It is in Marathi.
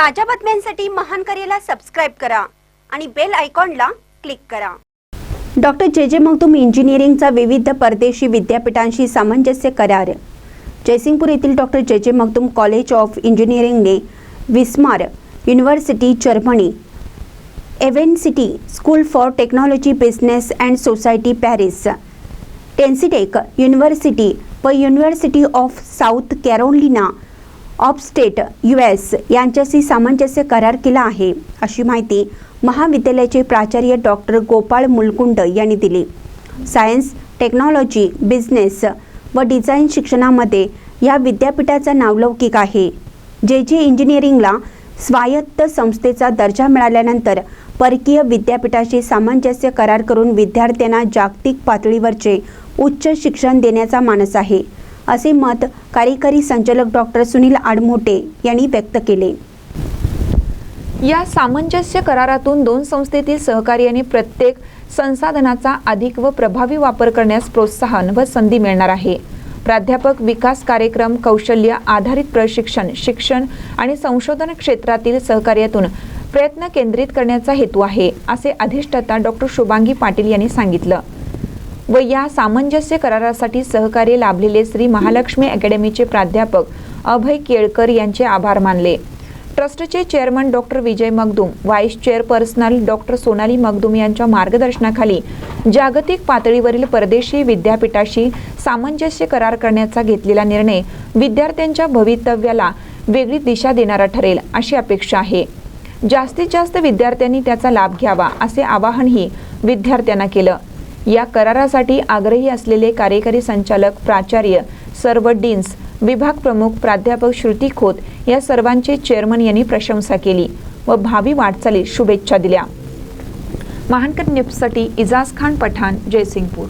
ताज्या बातम्यांसाठी महान करेला सबस्क्राईब करा आणि बेल आयकॉनला क्लिक करा. डॉक्टर जे जे मगदूम इंजिनिअरिंगचा विविध परदेशी विद्यापीठांशी सामंजस्य करार. जयसिंगपूर येथील doctor J J Magdum college of इंजिनिअरिंगने Wismar university Germany एव्हेन city school for technology business and society Paris टेन्सिटेक university व university of south Carolina of state U S यांच्याशी सामंजस्य करार केला आहे अशी माहिती महाविद्यालयाचे प्राचार्य डॉक्टर गोपाळ मुलकुंड यांनी दिली. सायन्स टेक्नॉलॉजी बिझनेस व डिझाईन शिक्षणामध्ये या विद्यापीठाचा नावलौकिक आहे. जे जे इंजिनिअरिंगला स्वायत्त संस्थेचा दर्जा मिळाल्यानंतर परकीय विद्यापीठाशी सामंजस्य करार करून विद्यार्थ्यांना जागतिक पातळीवरचे उच्च शिक्षण देण्याचा मानस आहे. असे मत कार्यकारी संचालक डॉक्टर सुनील आडमोटे यांनी व्यक्त केले. या सामंजस्य करारातून दोन संस्थेतील सहकार्याने प्रत्येक संसाधनाचा अधिक व प्रभावी वापर करण्यास प्रोत्साहन व संधी मिळणार आहे. प्राध्यापक विकास कार्यक्रम कौशल्य आधारित प्रशिक्षण शिक्षण आणि संशोधन क्षेत्रातील सहकार्यातून प्रयत्न केंद्रित करण्याचा हेतू आहे असे अधिष्ठाता डॉक्टर शुभांगी पाटील यांनी सांगितलं. व या सामंजस्य करारासाठी सहकार्य लाभलेले श्री महालक्ष्मी अकॅडमीचे प्राध्यापक अभय केळकर यांचे आभार मानले. ट्रस्टचे chairman doctor Vijay Magdum vice chairperson doctor Sonali Magdum यांच्या मार्गदर्शनाखाली जागतिक पातळीवरील परदेशी विद्यापीठाशी सामंजस्य करार करण्याचा घेतलेला निर्णय विद्यार्थ्यांच्या भवितव्याला वेगळी दिशा देणारा ठरेल अशी अपेक्षा आहे. जास्तीत जास्त विद्यार्थ्यांनी त्याचा लाभ घ्यावा असे आवाहनही विद्यार्थ्यांना केलं. या करारासाठी आग्रही असलेले कार्यकारी संचालक प्राचार्य सर्व डीन्स विभाग प्रमुख प्राध्यापक श्रुती खोत या सर्वांचे चेअरमन यांनी प्रशंसा केली व भावी वाटचालीस शुभेच्छा दिल्या. महानकर न्यूजसाठी इजाज खान पठाण जयसिंगपूर.